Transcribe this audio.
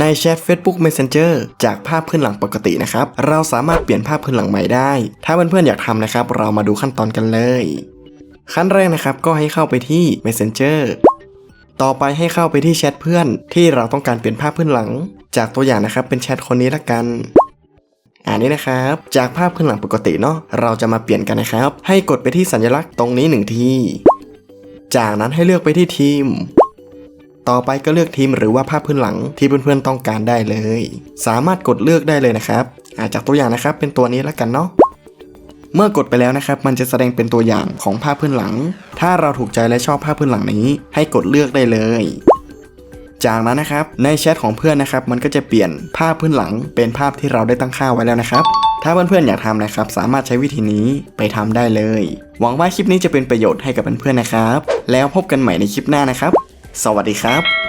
ในแชท Facebook Messenger จากภาพพื้นหลังปกตินะครับ เราสามารถเปลี่ยนภาพพื้นหลังใหม่ได้ ถ้าเพื่อนๆอยากทำนะครับ เรามาดูขั้นตอนกันเลย ขั้นแรกนะครับก็ให้เข้าไปที่ Messenger ต่อไปให้เข้าไปที่แชทเพื่อนที่เราต้องการเปลี่ยนภาพพื้นหลัง จากตัวอย่างนะครับเป็นแชทคนนี้ละกันอันนี้นะครับ จากภาพพื้นหลังปกติเนาะเราจะมาเปลี่ยนกันนะครับ ให้กดไปที่สัญลักษณ์ตรงนี้หนึ่งที จากนั้นให้เลือกไปที่ทีม ต่อไปก็เลือกทีมหรือว่าภาพพื้นหลังที่เพื่อนๆต้องการได้เลย สามารถกดเลือกได้เลยนะครับอาจากตัวอย่างนะครับเป็นตัวนี้แล้วกันเนาะเมื่อกดไปแล้วนะครับ มันจะแสดงเป็นตัวอย่างของภาพพื้นหลัง ถ้าเราถูกใจและชอบภาพพื้นหลังนี้ ให้กดเลือกได้เลย จากนั้นนะครับ ในแชทของเพื่อนนะครับ มันก็จะเปลี่ยนภาพพื้นหลัง เป็นภาพที่เราได้ตั้งค่าไว้แล้วนะครับ ถ้าเพื่อนๆอยากทำนะครับ สามารถใช้วิธีนี้ไปทำได้เลย หวังว่าคลิปนี้จะเป็นประโยชน์ให้กับเพื่อนๆนะครับ แล้วพบกันใหม่ในคลิปหน้านะครับ สวัสดีครับ